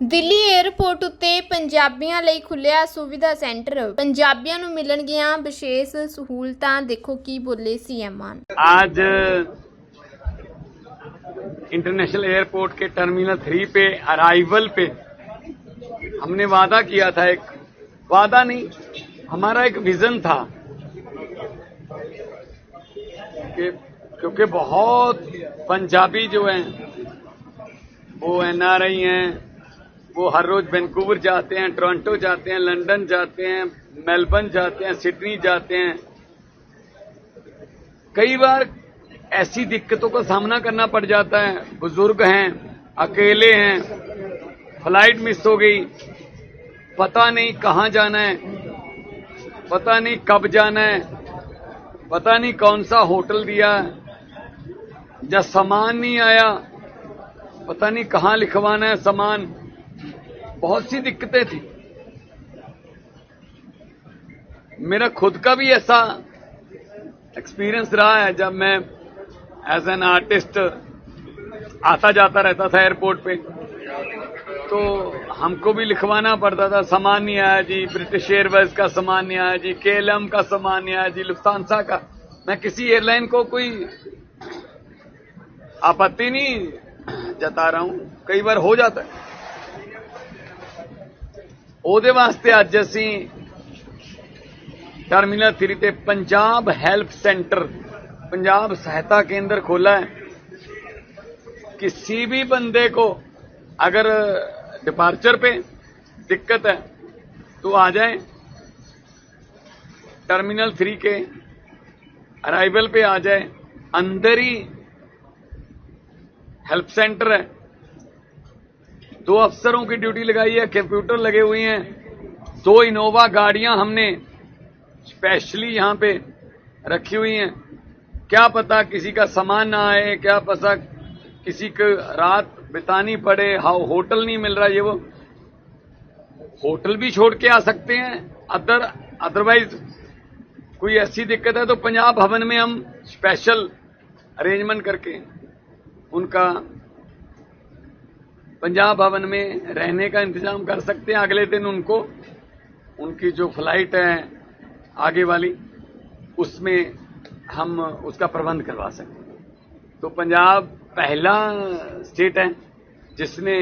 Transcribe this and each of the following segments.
Delhi airport ਉੱਤੇ ਪੰਜਾਬੀਆਂ ਲਈ ਖੁੱਲਿਆ ਸੁਵਿਧਾ ਸੈਂਟਰ। ਪੰਜਾਬੀਆਂ ਨੂੰ ਮਿਲਣਗੀਆਂ ਵਿਸ਼ੇਸ਼ ਸਹੂਲਤਾਂ। ਦੇਖੋ आज इंटरनेशनल एयरपोर्ट के टर्मिनल थ्री पे अराइवल पे हमने वादा किया था एक वादा नहीं हमारा एक विजन था कि क्योंकि बहुत पंजाबी जो हैं वो एनआरआई हैं वो हर रोज वैंकूवर जाते हैं, टोरंटो जाते हैं, लंदन जाते हैं, मेलबर्न जाते हैं, सिडनी जाते हैं। कई बार ऐसी दिक्कतों का सामना करना पड़ जाता है। बुज़ुर्ग हैं, अकेले हैं, फ़्लाइट मिस हो गई, पता नहीं कहाँ जाना है, पता नहीं कब जाना है, पता नहीं कौन सा होटल दिया जब सामान नहीं आया, पता नहीं कहाँ लिखवाना है सामान। बहुत सी दिक्कतें थी। मेरा खुद का भी ऐसा एक्सपीरियंस रहा है, जब मैं एज एन आर्टिस्ट आता जाता रहता था एयरपोर्ट पे तो हमको भी लिखवाना पड़ता था, सामान नहीं आया जी ब्रिटिश एयरवेज का सामान नहीं आया जी केएलएम का सामान नहीं आया जी लुफ्तानसा का। मैं किसी एयरलाइन को कोई आपत्ति नहीं जता रहा हूँ, कई बार हो जाता है। ਉਹਦੇ ਵਾਸਤੇ ਅੱਜ ਅਸੀਂ टर्मिनल थ्री ते पंजाब हेल्प सेंटर पंजाब सहायता केंद्र खोला है किसी भी बंदे को अगर डिपार्चर पे दिक्कत है तो आ जाए टर्मिनल थ्री के अराइवल पे आ जाए अंदर ही हेल्प सेंटर है दो अफसरों की ड्यूटी लगाई है, कंप्यूटर लगे हुए हैं। दो इनोवा गाड़ियाँ हमने स्पेशली यहाँ पे रखी हुई हैं। क्या पता किसी का सामान ना आए, क्या पता किसी को रात बितानी पड़े हाँ होटल नहीं मिल रहा ये वो। होटल भी छोड़ के आ सकते हैं, अदर अदरवाइज़ कोई ऐसी दिक्कत है तो पंजाब भवन में हम स्पेशल अरेंजमेंट करके उनका पंजाब भवन में रहने का इंतज़ाम कर सकते हैं अगले दिन उनको। उनकी जो फ़्लाइट है आगे वाली, उसमें हम उसका प्रबंध करवा सकते हैं। तो पंजाब पहला स्टेट है जिसने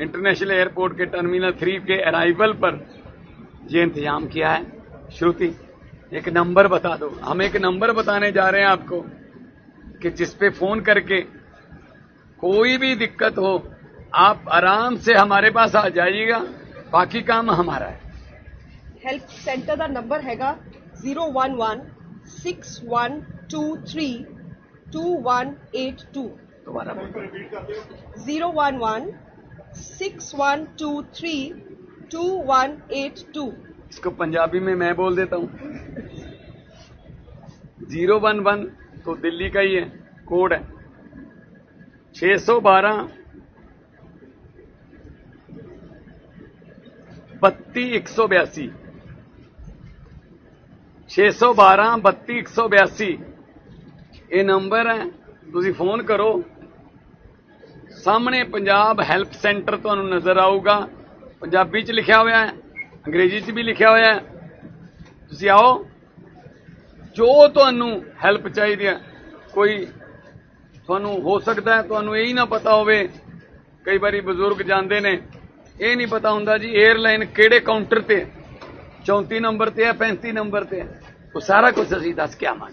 इंटरनेशनल एयरपोर्ट के टर्मिनल थ्री के अराइवल पर ये इंतज़ाम किया है। श्रुति, एक नंबर बता दो। हम एक नंबर बताने जा रहे हैं आपको कि जिस पे फ़ोन करके कोई भी दिक्कत हो आप आराम से हमारे पास आ जाइएगा। बाकी काम हमारा है। हेल्प सेंटर का नंबर हैगा zero one one six one two three two one eight two. दोबारा zero one one six one two three two one eight two. इसको पंजाबी में मैं बोल देता हूँ। ज़ीरो वन वन तो दिल्ली का ही है कोड है। 612 32182 612 32182 ਇਹ ਨੰਬਰ ਹੈ, ਤੁਸੀਂ ਫੋਨ ਕਰੋ। ਸਾਹਮਣੇ ਪੰਜਾਬ ਹੈਲਪ ਸੈਂਟਰ ਤੁਹਾਨੂੰ ਨਜ਼ਰ ਆਊਗਾ। ਪੰਜਾਬੀ 'ਚ ਲਿਖਿਆ ਹੋਇਆ ਹੈ, ਅੰਗਰੇਜ਼ੀ 'ਚ ਵੀ ਲਿਖਿਆ ਹੋਇਆ ਹੈ। ਤੁਸੀਂ ਆਓ। ਜੋ ਤੁਹਾਨੂੰ ਹੈਲਪ ਚਾਹੀਦੀ ਹੈ, ਕੋਈ ਤੁਹਾਨੂੰ ਹੋ ਸਕਦਾ ਹੈ, ਤੁਹਾਨੂੰ ਇਹ ਹੀ ਨਾ ਪਤਾ ਹੋਵੇ। ਕਈ ਵਾਰੀ ਬਜ਼ੁਰਗ ਜਾਂਦੇ ਨੇ। ਇਹ ਨਹੀਂ ਪਤਾ ਹੁੰਦਾ ਜੀ 에ਅਰਲਾਈਨ ਕਿਹੜੇ ਕਾਊਂਟਰ ਤੇ ਹੈ। 34 ਨੰਬਰ ਤੇ ਹੈ 35 ਨੰਬਰ ਤੇ ਹੈ। ਉਹ ਸਾਰਾ ਕੁਝ ਅਸੀਂ ਦੱਸ ਕੇ ਆਵਾਂਗੇ।